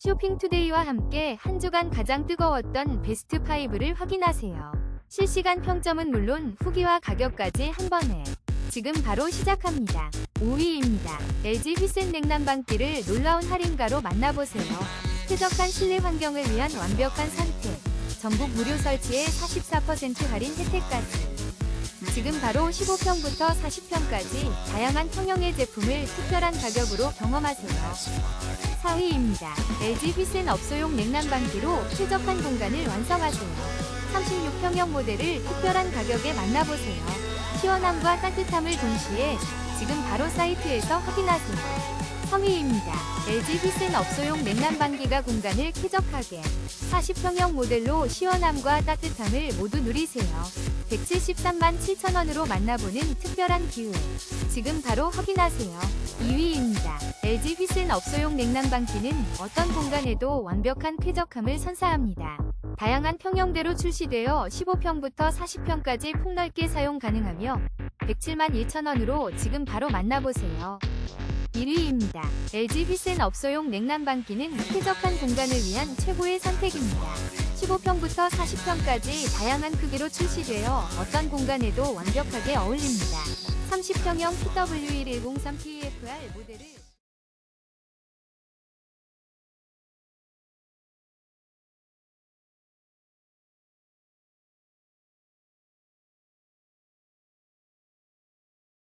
쇼핑투데이와 함께 한 주간 가장 뜨거웠던 베스트 5를 확인하세요. 실시간 평점은 물론 후기와 가격까지 한 번에. 지금 바로 시작합니다. 5위입니다. LG 휘센 냉난방기를 놀라운 할인가로 만나보세요. 쾌적한 실내 환경을 위한 완벽한 선택. 전국 무료 설치에 44% 할인 혜택까지. 지금 바로 15평부터 40평까지 다양한 평형의 제품을 특별한 가격으로 경험하세요. 4위입니다. LG 휘센 업소용 냉난방기로 쾌적한 공간을 완성하세요. 36평형 모델을 특별한 가격에 만나보세요. 시원함과 따뜻함을 동시에 지금 바로 사이트에서 확인하세요. 3위입니다. LG 휘센 업소용 냉난방기가 공간을 쾌적하게 40평형 모델로 시원함과 따뜻함을 모두 누리세요. 173만 7천원으로 만나보는 특별한 기회. 지금 바로 확인하세요. 2위입니다. LG 휘센 업소용 냉난방기는 어떤 공간에도 완벽한 쾌적함을 선사합니다. 다양한 평형대로 출시되어 15평부터 40평까지 폭넓게 사용 가능하며 107만 1천원으로 지금 바로 만나보세요. 1위입니다. LG 휘센 업소용 냉난방기는 쾌적한 공간을 위한 최고의 선택입니다. 15평부터 40평까지 다양한 크기로 출시되어 어떤 공간에도 완벽하게 어울립니다. 30평형 PW1103PFR 모델을